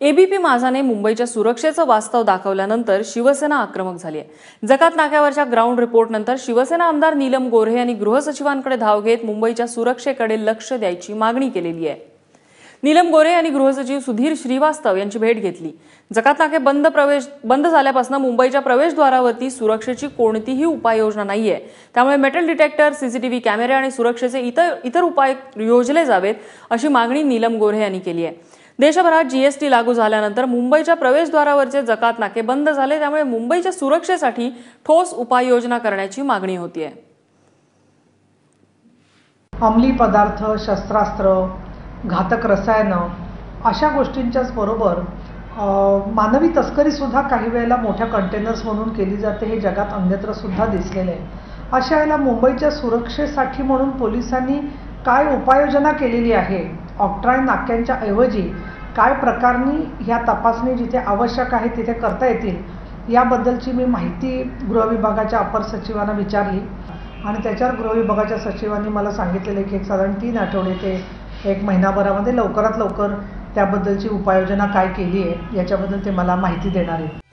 ABP माझाने मुंबईच्या सुरक्षेचं वास्तव दाखवल्यानंतर शिवसेना आक्रमक झाली आहे जकात नाक्यावरच्या ग्राउंड रिपोर्टनंतर शिवसेना आमदार नीलम गोऱ्हे यांनी गृहसचिवांकडे धाव घेत मुंबईच्या सुरक्षेकडे लक्ष द्यायची मागणी केलेली आहे. नीलम गोरे यांनी गृहसचिव सुधीर श्रीवास्तव यांची भेट घेतली. जकात नाके बंद प्रवेश बंद झाल्यापासून मुंबईच्या प्रवेशद्वारावरती सुरक्षेची कोणतीही उपाययोजना नाहीये. त्यामुळे मेटल डिटेक्टर सीसीटीव्ही कॅमेरे आणि सुरक्षेचे इतर इतर उपाय योजले जावेत अशी मागणी नीलम गोरे यांनी केली आहे. देशभरात जीएसटी लागू झाल्यानंतर मुंबईच्या प्रवेशद्वारावरचे जकात नाके बंद झाले त्यामुळे मुंबईच्या सुरक्षेसाठी ठोस उपाययोजना करण्याची मागणी होतीये. अंमली पदार्थ शस्त्रास्त्र घातक रसायनं अशा गोष्टींच्याच बरोबर मानवी तस्करीसुद्धा काही वेळेला मोठ्या कंटेनर्स म्हणून केली जाते हे जगात अन्यत्रसुद्धा दिसलेलं आहे. अशा वेळेला मुंबईच्या सुरक्षेसाठी म्हणून पोलिसांनी काय उपाययोजना केलेली आहे? ऑक्ट्राय नाक्यांच्या ऐवजी काय प्रकारनी ह्या तपासणी जिथे आवश्यक आहे तिथे करता येतील याबद्दलची मी माहिती गृहविभागाच्या अपर सचिवांना विचारली. आणि त्याच्यावर गृहविभागाच्या सचिवांनी मला सांगितलेलं आहे की एक साधारण तीन आठवडे ते एक महिनाभरामध्ये लवकरात लवकर त्याबद्दलची उपाययोजना काय केली आहे याच्याबद्दल ते मला माहिती देणार आहे